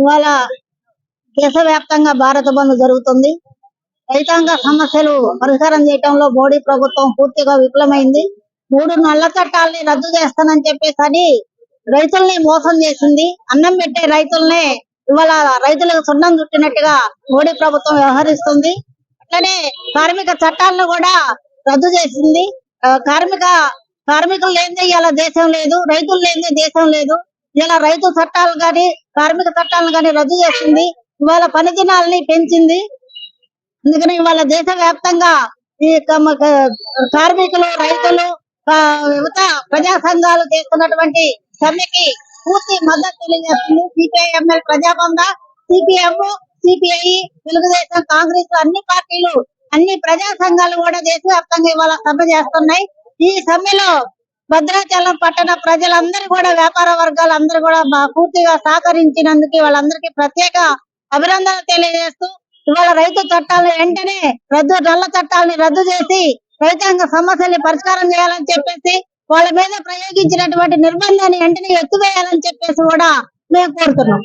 ఇవాళ దేశవ్యాప్తంగా భారత బంద్ జరుగుతుంది. రైతాంగ సమస్యలు పరిష్కారం చేయటంలో మోడీ ప్రభుత్వం పూర్తిగా విఫలమైంది. మూడు నల్ల చట్టాలని రద్దు చేస్తానని చెప్పేసి రైతుల్ని మోసం చేసింది. అన్నం పెట్టే రైతుల్ని ఇవాళ రైతులకు సున్నం చుట్టినట్టుగా మోడీ ప్రభుత్వం వ్యవహరిస్తుంది. అట్లనే కార్మిక చట్టాలను కూడా రద్దు చేసింది. కార్మిక కార్మికులు లేనిదే ఇవాళ దేశం లేదు. రైతులు లేనిదే దేశం లేదు. ఇలా రైతు చట్టాలు కానీ కార్మిక చట్టాలను కానీ రద్దు చేసింది. ఇవాళ పని దినాలని పెంచింది. అందుకని ఇవాళ దేశ వ్యాప్తంగా ఈ కార్మికులు రైతులు యువత ప్రజా సంఘాలు చేస్తున్నటువంటి సమ్మెకి పూర్తి మద్దతు తెలియజేస్తుంది. సిపిఐఎంఎల్ ప్రజాబంధ సిపిఎం సిపిఐ తెలుగుదేశం కాంగ్రెస్ అన్ని పార్టీలు అన్ని ప్రజా సంఘాలు కూడా దేశవ్యాప్తంగా ఇవాళ సమ్మె చేస్తున్నాయి. ఈ సమ్మెలో భద్రాచలం పట్టణ ప్రజలందరూ కూడా వ్యాపార వర్గాలు అందరూ కూడా పూర్తిగా సహకరించినందుకు వాళ్ళందరికీ ప్రత్యేక అభినందనలు తెలియజేస్తూ ఇవాళ రైతు చట్టాలను వెంటనే రద్దు నల్ల చట్టాలని రద్దు చేసి రైతాంగ సమస్యల్ని పరిష్కారం చేయాలని చెప్పేసి వాళ్ళ మీద ప్రయోగించినటువంటి నిర్బంధాన్ని వెంటనే ఎత్తువేయాలని చెప్పేసి కూడా మేము కోరుతున్నాం.